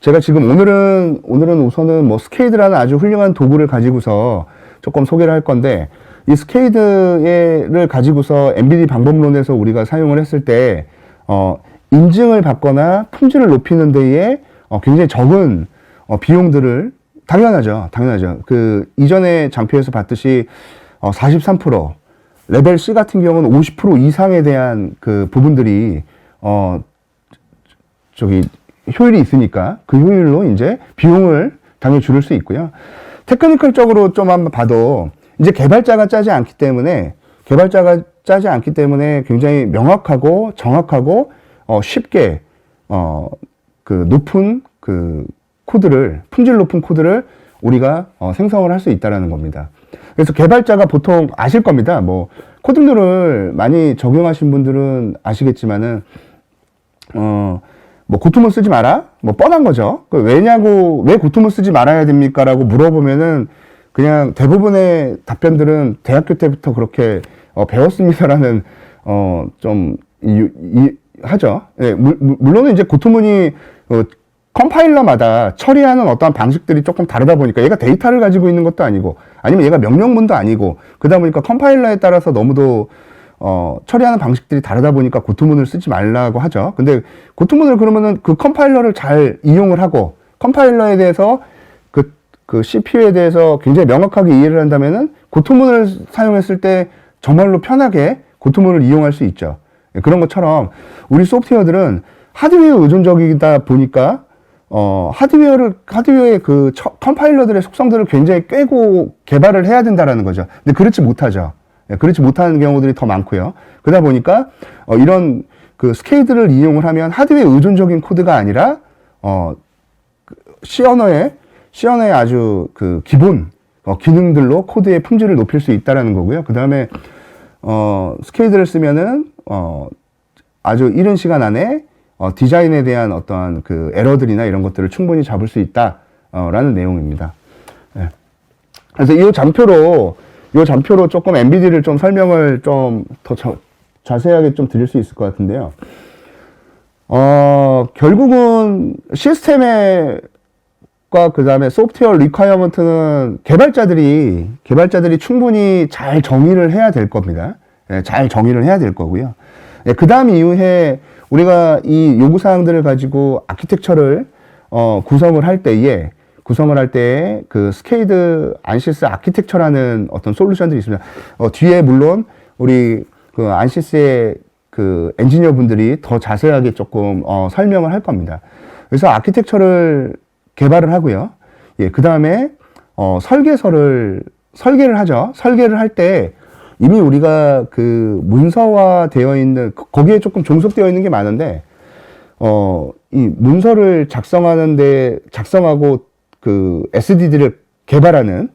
제가 지금 오늘은 오늘은 우선은 뭐 스케이드라는 아주 훌륭한 도구를 가지고서 조금 소개를 할 건데 이 스케이드를 가지고서 MBD 방법론에서 우리가 사용을 했을 때 어, 인증을 받거나 품질을 높이는 데에 어, 굉장히 적은 어, 비용들을 당연하죠, 당연하죠. 그 이전에 장표에서 봤듯이 어, 43% 레벨 C 같은 경우는 50% 이상에 대한 그 부분들이 어 저기 효율이 있으니까 그 효율로 이제 비용을 당연히 줄일 수 있고요. 테크니컬적으로 좀 한번 봐도 이제 개발자가 짜지 않기 때문에 개발자가 짜지 않기 때문에 굉장히 명확하고 정확하고 어 쉽게 어 그 높은 그 코드를 품질 높은 코드를 우리가 어 생성을 할 수 있다라는 겁니다. 그래서 개발자가 보통 아실 겁니다. 뭐 코딩도를 많이 적용하신 분들은 아시겠지만은 어, 뭐 고투문 쓰지 마라? 뭐 뻔한 거죠. 그 왜냐고, 왜 고투문 쓰지 말아야 됩니까? 라고 물어보면은 그냥 대부분의 답변들은 대학교 때부터 그렇게 어, 배웠습니다라는 어, 좀, 이, 이, 하죠. 예, 물, 물- 물론은 이제 고투문이 어, 컴파일러마다 처리하는 어떠한 방식들이 조금 다르다 보니까 얘가 데이터를 가지고 있는 것도 아니고 아니면 얘가 명령문도 아니고 그러다 보니까 컴파일러에 따라서 너무도 어, 처리하는 방식들이 다르다 보니까 고투문을 쓰지 말라고 하죠. 근데 고투문을 그러면은 그 컴파일러를 잘 이용을 하고 컴파일러에 대해서 그, 그 CPU에 대해서 굉장히 명확하게 이해를 한다면은 고투문을 사용했을 때 정말로 편하게 고투문을 이용할 수 있죠. 예, 그런 것처럼 우리 소프트웨어들은 하드웨어 의존적이다 보니까 어, 하드웨어를, 하드웨어의 그 처- 컴파일러들의 속성들을 굉장히 꿰고 개발을 해야 된다라는 거죠. 근데 그렇지 못하죠. 예, 그렇지 못하는 경우들이 더 많고요. 그러다 보니까, 어, 이런 그 스케이드를 이용을 하면 하드웨어 의존적인 코드가 아니라, 어, 그 C 언어의, C 언어의 아주 그 기본, 어, 기능들로 코드의 품질을 높일 수 있다라는 거고요. 그 다음에, 어, 스케이드를 쓰면은, 어, 아주 이른 시간 안에 어, 디자인에 대한 어떠한 그 에러들이나 이런 것들을 충분히 잡을 수 있다라는 내용입니다. 예. 그래서 이 장표로 이 장표로 조금 NVIDIA를 좀 설명을 좀 더 자세하게 좀 드릴 수 있을 것 같은데요. 어, 결국은 시스템의 그 다음에 소프트웨어 리ኳ이어먼트는 개발자들이 개발자들이 충분히 잘 정의를 해야 될 겁니다. 예, 잘 정의를 해야 될 거고요. 그 다음 이후에 우리가 이 요구 사항들을 가지고 아키텍처를 어, 구성을 할 때에 구성을 할 때에 그 스케이드 안시스 아키텍처라는 어떤 솔루션들이 있습니다. 어, 뒤에 물론 우리 그 안시스의 그 엔지니어 분들이 더 자세하게 조금 어, 설명을 할 겁니다. 그래서 아키텍처를 개발을 하고요. 예, 그 다음에 어, 설계서를 설계를 하죠. 설계를 할 때 이미 우리가 그 문서화 되어 있는 거- 거기에 조금 종속되어 있는 게 많은데 어, 이 문서를 작성하는데 작성하고 그 SDD를 개발하는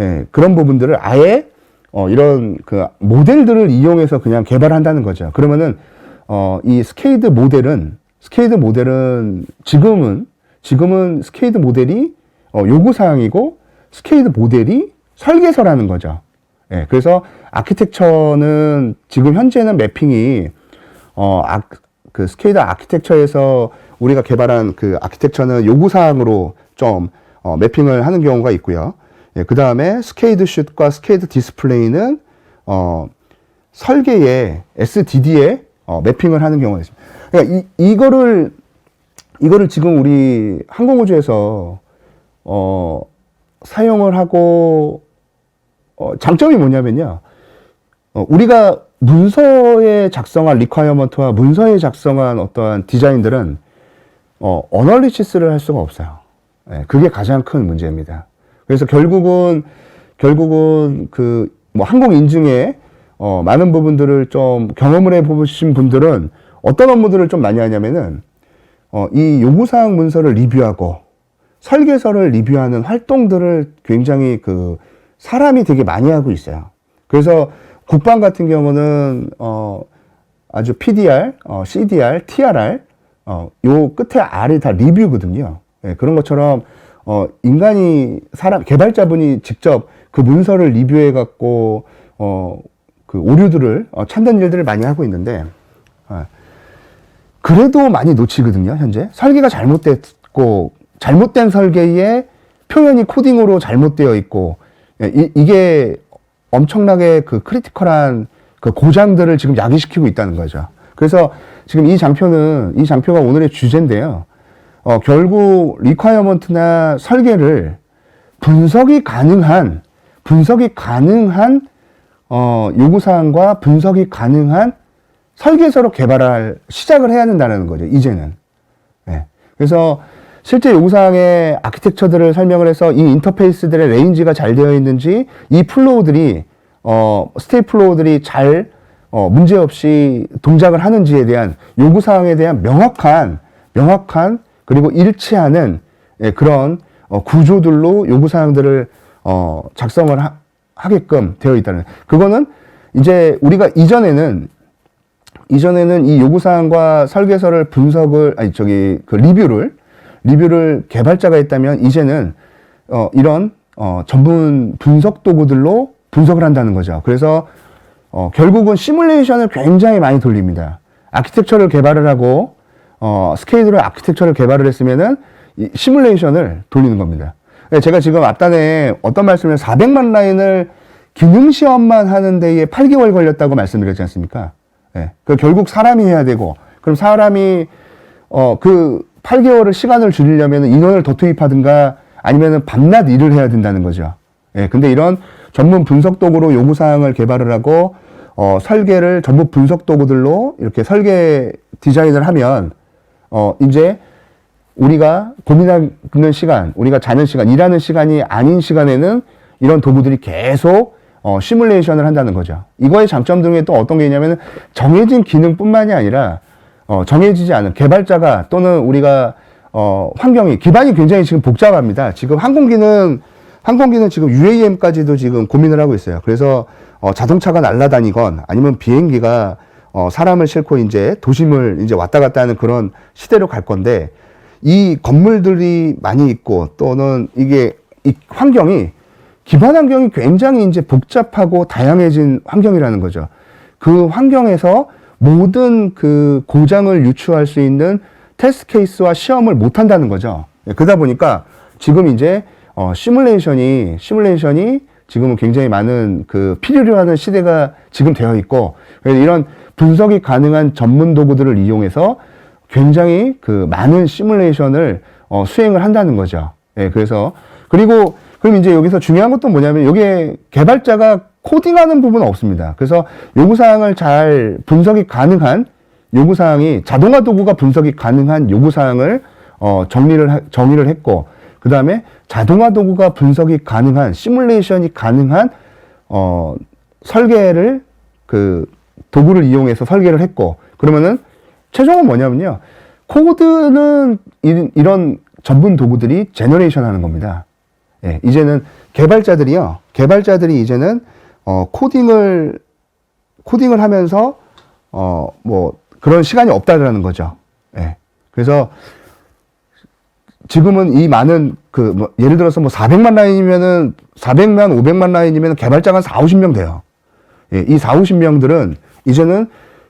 예, 그런 부분들을 아예 어, 이런 그 모델들을 이용해서 그냥 개발한다는 거죠. 그러면은 어, 이 스케이드 모델은 스케이드 모델은 지금은 지금은 스케이드 모델이 어, 요구 사항이고 스케이드 모델이 설계서라는 거죠. 예, 그래서 아키텍처는 지금 현재는 매핑이 어, 아, 그 스케이드 아키텍처에서 우리가 개발한 그 아키텍처는 요구 사항으로 좀 어, 매핑을 하는 경우가 있고요. 예, 그 다음에 스케이드 슛과 스케이드 디스플레이는 어, 설계에 SDD에 어, 매핑을 하는 경우가 있습니다. 그러니까 이, 이거를 이거를 지금 우리 항공우주에서 어, 사용을 하고 어, 장점이 뭐냐면요. 어, 우리가 문서에 작성한 리ኳ이어먼트와 문서에 작성한 어떠한 디자인들은 어, 어널리시스를 할 수가 없어요. 예, 그게 가장 큰 문제입니다. 그래서 결국은 결국은 그 뭐 항공 인증에 어, 많은 부분들을 좀 경험을 해 보신 분들은 어떤 업무들을 좀 많이 하냐면은 어, 이 요구 사항 문서를 리뷰하고 설계서를 리뷰하는 활동들을 굉장히 그 사람이 되게 많이 하고 있어요. 그래서 국방 같은 경우는 어 아주 PDR, 어, CDR, TRR 어, 요 끝에 R이 다 리뷰거든요. 예, 그런 것처럼 어, 인간이 사람 개발자분이 직접 그 문서를 리뷰해 갖고 어, 그 오류들을 어, 찾는 일들을 많이 하고 있는데 아, 그래도 많이 놓치거든요, 현재. 설계가 잘못됐고, 잘못된 설계에 표현이 코딩으로 잘못되어 있고 예, 이, 이게 엄청나게 그 크리티컬한 그 고장들을 지금 야기시키고 있다는 거죠. 그래서 지금 이 장표는 이 장표가 오늘의 주제인데요. 어, 결국 리ኳ어먼트나 설계를 분석이 가능한 분석이 가능한 어, 요구사항과 분석이 가능한 설계서로 개발할 시작을 해야 된다는 거죠. 이제는. 네. 그래서 실제 요구사항의 아키텍처들을 설명을 해서 이 인터페이스들의 레인지가 잘 되어 있는지 이 플로우들이 어, 스테이 플로우들이 잘 어, 문제없이 동작을 하는지에 대한 요구사항에 대한 명확한 명확한 그리고 일치하는 예, 그런 어, 구조들로 요구 사항들을 어, 작성을 하, 하게끔 되어 있다는 그거는 이제 우리가 이전에는 이전에는 이 요구 사항과 설계서를 분석을 아니 저기 그 리뷰를 리뷰를 개발자가 했다면 이제는 어 이런 어 전문 분석 도구들로 분석을 한다는 거죠. 그래서 어 결국은 시뮬레이션을 굉장히 많이 돌립니다. 아키텍처를 개발을 하고 어 스케일으로 아키텍처를 개발을 했으면은 이 시뮬레이션을 돌리는 겁니다. 네, 제가 지금 앞단에 어떤 말씀을 400만 라인을 기능 시험만 하는 데에 8개월 걸렸다고 말씀드렸지 않습니까? 예. 그 결국 사람이 해야 되고, 그럼 사람이, 어, 그 8개월을 시간을 줄이려면 인원을 더 투입하든가 아니면은 밤낮 일을 해야 된다는 거죠. 예. 근데 이런 전문 분석 도구로 요구 사항을 개발을 하고, 어, 설계를 전문 분석 도구들로 이렇게 설계 디자인을 하면, 어, 이제 우리가 고민하는 시간, 우리가 자는 시간, 일하는 시간이 아닌 시간에는 이런 도구들이 계속 어, 시뮬레이션을 한다는 거죠. 이거의 장점 중에 또 어떤 게 있냐면 정해진 기능뿐만이 아니라 어, 정해지지 않은 개발자가 또는 우리가 어, 환경이 기반이 굉장히 지금 복잡합니다. 지금 항공기는 항공기는 지금 UAM까지도 지금 고민을 하고 있어요. 그래서 어, 자동차가 날아다니건 아니면 비행기가 어, 사람을 싣고 이제 도심을 이제 왔다 갔다 하는 그런 시대로 갈 건데 이 건물들이 많이 있고 또는 이게 이 환경이 기반 환경이 굉장히 이제 복잡하고 다양해진 환경이라는 거죠. 그 환경에서 모든 그 고장을 유추할 수 있는 테스트 케이스와 시험을 못 한다는 거죠. 예, 그러다 보니까 지금 이제 어 시뮬레이션이 시뮬레이션이 지금은 굉장히 많은 그 필요로 하는 시대가 지금 되어 있고 이런 분석이 가능한 전문 도구들을 이용해서 굉장히 그 많은 시뮬레이션을 어 수행을 한다는 거죠. 예, 그래서 그리고 그럼 이제 여기서 중요한 것도 뭐냐면 여기에 개발자가 코딩하는 부분은 없습니다. 그래서 요구사항을 잘 분석이 가능한 요구사항이 자동화 도구가 분석이 가능한 요구사항을 어, 정리를, 하- 정의를 했고, 그 다음에 자동화 도구가 분석이 가능한 시뮬레이션이 가능한 어, 설계를 그 도구를 이용해서 설계를 했고, 그러면은 최종은 뭐냐면요. 코드는 이, 이런 전문 도구들이 제너레이션 하는 겁니다. 예, 이제는 개발자들이요. 개발자들이 이제는 어, 코딩을 코딩을 하면서 어, 뭐 그런 시간이 없다라는 거죠. 예. 그래서 지금은 이 많은 그 뭐 예를 들어서 뭐 400만 라인이면은 400만 500만 라인이면 개발자가 한 4, 50명 돼요. 예, 이 4, 50명들은 이제는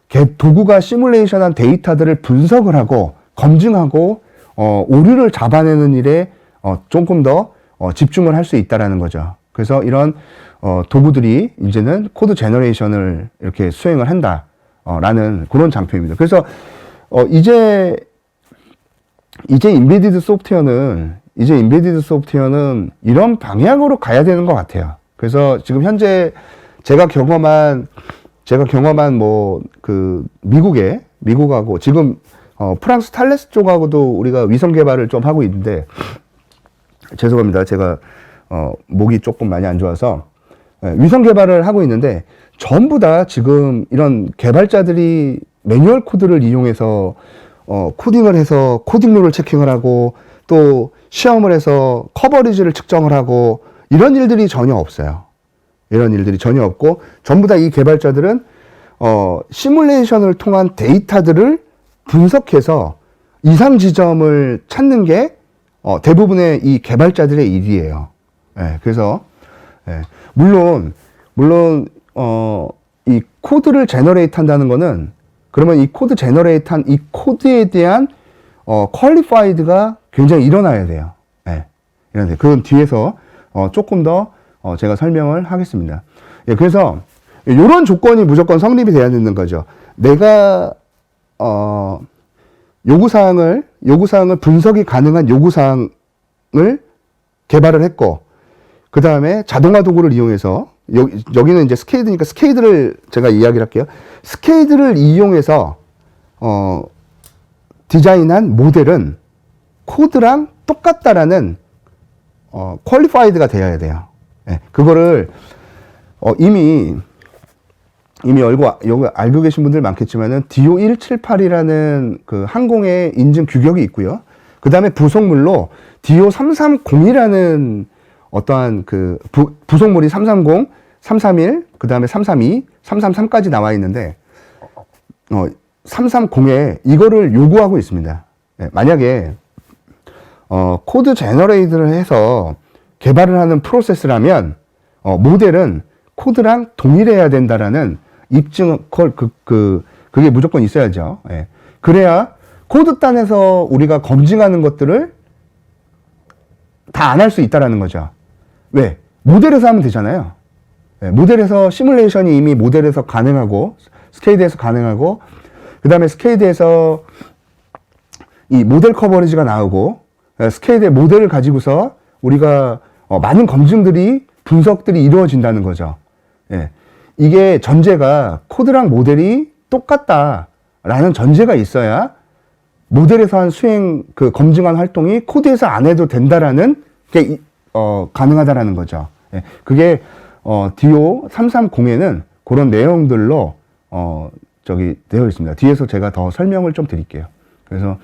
개, 도구가 시뮬레이션한 데이터들을 분석을 하고 검증하고 어, 오류를 잡아내는 일에 어, 조금 더 어, 집중을 할 수 있다라는 거죠. 그래서 이런 어, 도구들이 이제는 코드 제너레이션을 이렇게 수행을 한다라는 그런 장표입니다. 그래서 어, 이제 이제 인베디드 소프트웨어는 이제 인베디드 소프트웨어는 이런 방향으로 가야 되는 것 같아요. 그래서 지금 현재 제가 경험한 제가 경험한 뭐 그 미국에 미국하고 지금 어 프랑스 탈레스 쪽하고도 우리가 위성 개발을 좀 하고 있는데 죄송합니다. 제가 어 목이 조금 많이 안 좋아서 예, 위성 개발을 하고 있는데 전부 다 지금 이런 개발자들이 매뉴얼 코드를 이용해서 어 코딩을 해서 코딩룰을 체킹을 하고 또 시험을 해서 커버리지를 측정을 하고 이런 일들이 전혀 없어요. 이런 일들이 전혀 없고 전부 다 이 개발자들은 어 시뮬레이션을 통한 데이터들을 분석해서 이상 지점을 찾는 게 어, 대부분의 이 개발자들의 일이에요. 예, 그래서 예, 물론 물론 어, 이 코드를 제너레이트 한다는 거는 그러면 이 코드 제너레이트 한 이 코드에 대한 어, 퀄리파이드가 굉장히 일어나야 돼요. 예. 돼요. 그건 뒤에서 어, 조금 더 어, 제가 설명을 하겠습니다. 예, 그래서 이런 조건이 무조건 성립이 돼야 되는 거죠. 내가 어, 요구사항을 요구사항을 분석이 가능한 요구사항을 개발을 했고 그 다음에 자동화 도구를 이용해서 여기, 여기는 이제 스케이드니까 스케이드를 제가 이야기를 할게요. 스케이드를 이용해서 어, 디자인한 모델은 코드랑 똑같다라는 어, 퀄리파이드가 되어야 돼요. 예, 그거를 어, 이미 이미 알고 여기 알고 계신 분들 많겠지만은 DO178이라는 그 항공의 인증 규격이 있고요. 그 다음에 부속물로 DO330이라는 어떠한 그 부, 부속물이 330, 331, 그 다음에 332, 333까지 나와 있는데 어, 330에 이거를 요구하고 있습니다. 예, 만약에 어, 코드 제너레이트를 해서 개발을 하는 프로세스라면 어, 모델은 코드랑 동일해야 된다라는 입증 그, 그, 그 그게 무조건 있어야죠. 예. 그래야 코드 단에서 우리가 검증하는 것들을 다 안 할 수 있다라는 거죠. 왜? 모델에서 하면 되잖아요. 예, 모델에서 시뮬레이션이 이미 모델에서 가능하고 스케이드에서 가능하고 그 다음에 스케이드에서 이 모델 커버리지가 나오고 예, 스케이드의 모델을 가지고서 우리가 어, 많은 검증들이 분석들이 이루어진다는 거죠. 예. 이게 전제가 코드랑 모델이 똑같다라는 전제가 있어야 모델에서 한 수행 그 검증한 활동이 코드에서 안 해도 된다라는 게 이- 어, 가능하다라는 거죠. 예. 그게 어, DO 330에는 그런 내용들로 어, 저기 되어 있습니다. 뒤에서 제가 더 설명을 좀 드릴게요. 그래서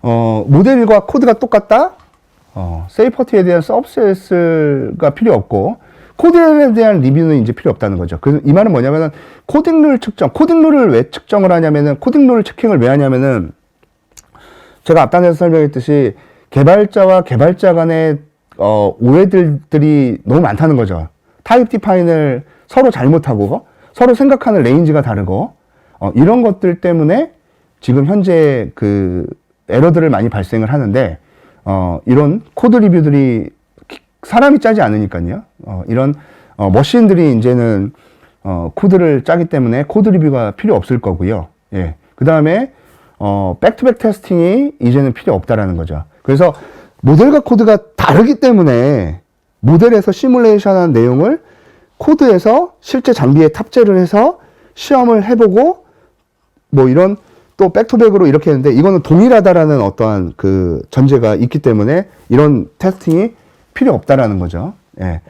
어, 모델과 코드가 똑같다. 어, 세이퍼티에 대한 서브셋가 필요 없고 코딩에 대한 리뷰는 이제 필요 없다는 거죠. 그래서 이 말은 뭐냐면은 코딩 룰 측정, 코딩 룰을 왜 측정을 하냐면은 코딩 룰 체킹을 왜 하냐면은 제가 앞단에서 설명했듯이 개발자와 개발자 간의 어, 오해들이 너무 많다는 거죠. 타입 디파인을 서로 잘못하고 서로 생각하는 레인지가 다르고 어, 이런 것들 때문에 지금 현재 그 에러들을 많이 발생을 하는데 어, 이런 코드 리뷰들이 기- 사람이 짜지 않으니까요. 어, 이런 어, 머신들이 이제는 어, 코드를 짜기 때문에 코드 리뷰가 필요 없을 거고요. 예. 그 다음에 어, 백투백 테스팅이 이제는 필요 없다라는 거죠. 그래서 모델과 코드가 다르기 때문에 모델에서 시뮬레이션한 내용을 코드에서 실제 장비에 탑재를 해서 시험을 해보고 뭐 이런 또 백투백으로 이렇게 했는데 이거는 동일하다라는 어떠한 그 전제가 있기 때문에 이런 테스팅이 필요 없다라는 거죠. 예.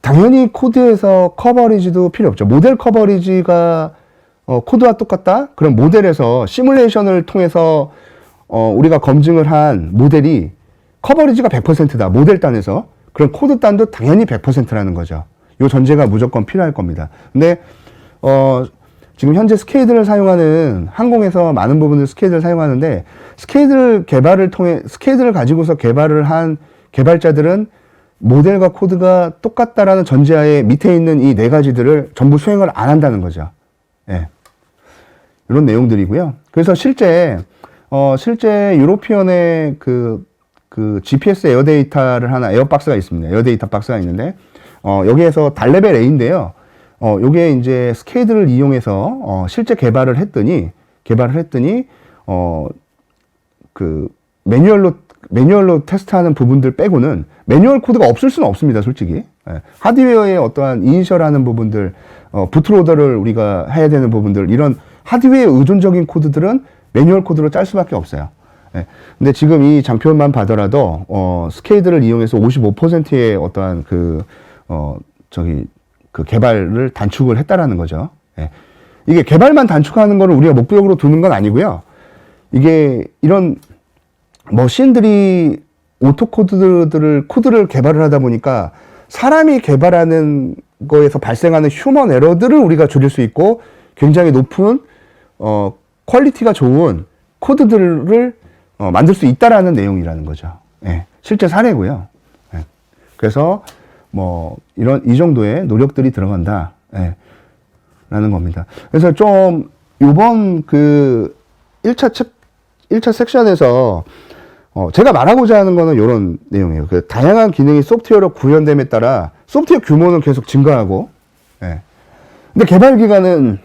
당연히 코드에서 커버리지도 필요 없죠. 모델 커버리지가 어, 코드와 똑같다? 그럼 모델에서 시뮬레이션을 통해서 어, 우리가 검증을 한 모델이 커버리지가 100%다. 모델 단에서. 그럼 코드 단도 당연히 100%라는 거죠. 요 전제가 무조건 필요할 겁니다. 근데 어, 지금 현재 스케이드를 사용하는 항공에서 많은 부분을 스케이드를 사용하는데 스케이드를 개발을 통해 스케이드를 가지고서 개발을 한 개발자들은 모델과 코드가 똑같다라는 전제하에 밑에 있는 이 네 가지들을 전부 수행을 안 한다는 거죠. 예. 이런 내용들이고요. 그래서 실제 어 실제 유로피언의 그, 그 GPS 에어 데이터를 하나 에어박스가 있습니다. 에어 데이터 박스가 있는데 어 여기에서 달레벨 A인데요. 어 요게 이제 스케이드를 이용해서 어 실제 개발을 했더니 개발을 했더니 어 그 매뉴얼로 매뉴얼로 테스트하는 부분들 빼고는 매뉴얼 코드가 없을 수는 없습니다, 솔직히. 예. 하드웨어의 어떠한 이니셜하는 부분들, 어, 부트로더를 우리가 해야 되는 부분들, 이런 하드웨어 의존적인 코드들은 매뉴얼 코드로 짤 수밖에 없어요. 예. 근데 지금 이 장표만 봐더라도 어, 스케이드를 이용해서 55%의 어떠한 그 어, 저기 그 개발을 단축을 했다라는 거죠. 예. 이게 개발만 단축하는 거를 우리가 목표적으로 두는 건 아니고요. 이게 이런 머신들이 오토코드들을 코드를 개발을 하다 보니까 사람이 개발하는 거에서 발생하는 휴먼 에러들을 우리가 줄일 수 있고 굉장히 높은 어 퀄리티가 좋은 코드들을 어, 만들 수 있다라는 내용이라는 거죠. 예, 실제 사례고요. 예. 그래서 뭐 이런 이 정도의 노력들이 들어간다. 예, 라는 겁니다. 그래서 좀 요번 그 1차 책 1차 섹션에서 어, 제가 말하고자 하는 거는 이런 내용이에요. 그 다양한 기능이 소프트웨어로 구현됨에 따라 소프트웨어 규모는 계속 증가하고, 예. 근데 개발 기간은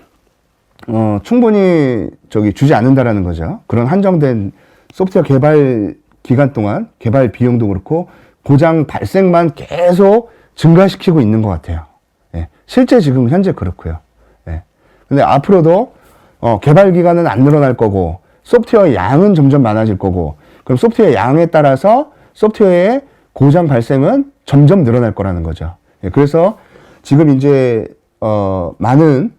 어, 충분히 저기 주지 않는다라는 거죠. 그런 한정된 소프트웨어 개발 기간 동안 개발 비용도 그렇고 고장 발생만 계속 증가시키고 있는 것 같아요. 예. 실제 지금 현재 그렇고요. 예. 근데 앞으로도 어, 개발 기간은 안 늘어날 거고 소프트웨어 양은 점점 많아질 거고 그럼 소프트웨어 양에 따라서 소프트웨어의 고장 발생은 점점 늘어날 거라는 거죠. 예. 그래서 지금 이제 어, 많은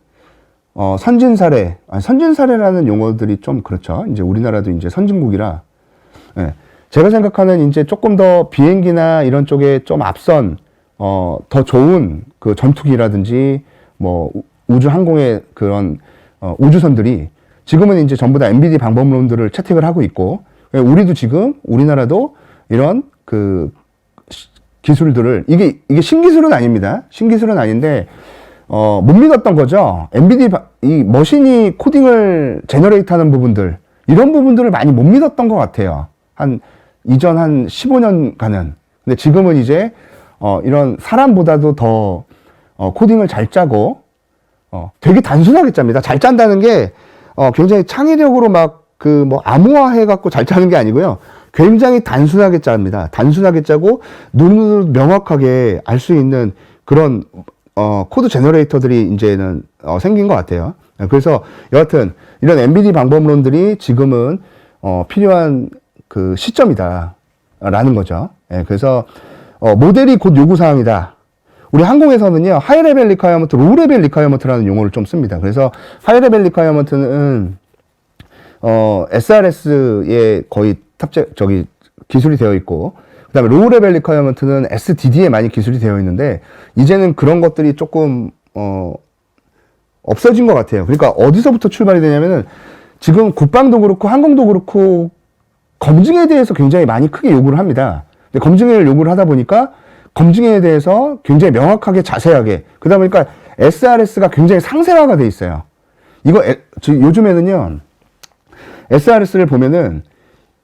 어, 선진 사례, 아니, 선진 사례라는 용어들이 좀 그렇죠. 이제 우리나라도 이제 선진국이라, 예. 제가 생각하는 이제 조금 더 비행기나 이런 쪽에 좀 앞선, 어, 더 좋은 그 전투기라든지, 뭐, 우- 우주 항공의 그런, 어, 우주선들이 지금은 이제 전부 다 MBD 방법론들을 채택을 하고 있고, 예, 우리도 지금, 우리나라도 이런 그 기술들을 이게 이게 신기술은 아닙니다. 신기술은 아닌데 어, 못 믿었던 거죠. 바- 이 머신이 코딩을 제너레이트하는 부분들 이런 부분들을 많이 못 믿었던 것 같아요. 한 이전 한 15년간은. 근데 지금은 이제 어, 이런 사람보다도 더 어, 코딩을 잘 짜고 어, 되게 단순하게 짭니다. 잘 짠다는 게 어, 굉장히 창의력으로 막 그 뭐 암호화해 갖고 잘 짜는 게 아니고요. 굉장히 단순하게 짭니다. 단순하게 짜고 눈으로 명확하게 알 수 있는 그런 어, 코드 제너레이터들이 이제는 어, 생긴 것 같아요. 그래서 여하튼 이런 MBD 방법론들이 지금은 어, 필요한 그 시점이다라는 거죠. 예, 그래서 어, 모델이 곧 요구 사항이다. 우리 항공에서는요 하이 레벨 리카이어먼트, 로우 레벨 리카이어먼트라는 용어를 좀 씁니다. 그래서 하이 레벨 리카이어먼트는 어, SRS에 거의 탑재, 저기, 기술이 되어 있고, 그 다음에 로우 레벨 리ኳ어먼트는 SDD에 많이 기술이 되어 있는데, 이제는 그런 것들이 조금, 어, 없어진 것 같아요. 그러니까 어디서부터 출발이 되냐면은, 지금 국방도 그렇고, 항공도 그렇고, 검증에 대해서 굉장히 많이 크게 요구를 합니다. 근데 검증을 요구를 하다 보니까, 검증에 대해서 굉장히 명확하게 자세하게, 그러다 보니까 SRS가 굉장히 상세화가 돼 있어요. 이거, 에- 저 요즘에는요, SRS를 보면은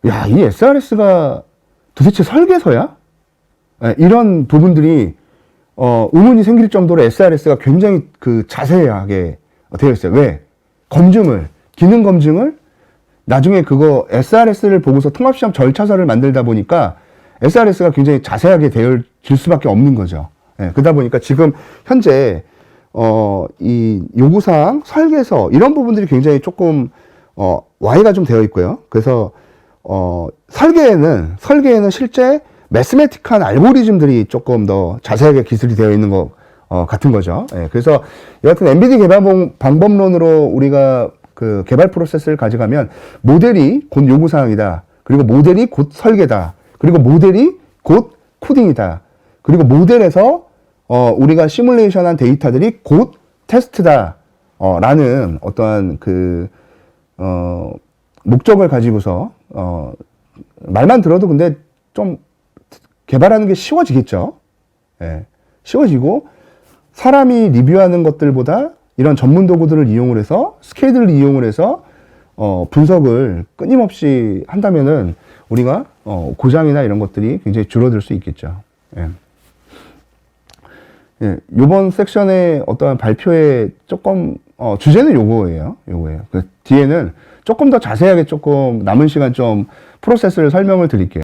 야, 이 SRS가 도대체 설계서야? 예, 이런 부분들이 어, 의문이 생길 정도로 SRS가 굉장히 그 자세하게 되어 있어요. 왜? 검증을 기능 검증을 나중에 그거 SRS를 보고서 통합시험 절차서를 만들다 보니까 SRS가 굉장히 자세하게 되어질 수밖에 없는 거죠. 예, 그러다 보니까 지금 현재 어, 이 요구사항, 설계서 이런 부분들이 굉장히 조금 어, 와해가 좀 되어 있고요. 그래서 어, 설계에는 설계에는 실제 매스매틱한 알고리즘들이 조금 더 자세하게 기술이 되어 있는 것 어, 같은 거죠. 예, 그래서 여하튼 MBD 개발 방- 방법론으로 우리가 그 개발 프로세스를 가져가면 모델이 곧 요구 사항이다. 그리고 모델이 곧 설계다. 그리고 모델이 곧 코딩이다. 그리고 모델에서 어, 우리가 시뮬레이션한 데이터들이 곧 테스트다. 어, 라는 어떠한 그, 어, 목적을 가지고서, 어, 말만 들어도 근데 좀 개발하는 게 쉬워지겠죠. 예. 쉬워지고, 사람이 리뷰하는 것들보다 이런 전문 도구들을 이용을 해서, 스케일을 이용을 해서, 어, 분석을 끊임없이 한다면은 우리가, 어, 고장이나 이런 것들이 굉장히 줄어들 수 있겠죠. 예. 예, 요번 섹션의 어떠한 발표의 조금, 어, 주제는 요거예요. 요거예요. 그 뒤에는 조금 더 자세하게 조금 남은 시간 좀 프로세스를 설명을 드릴게요.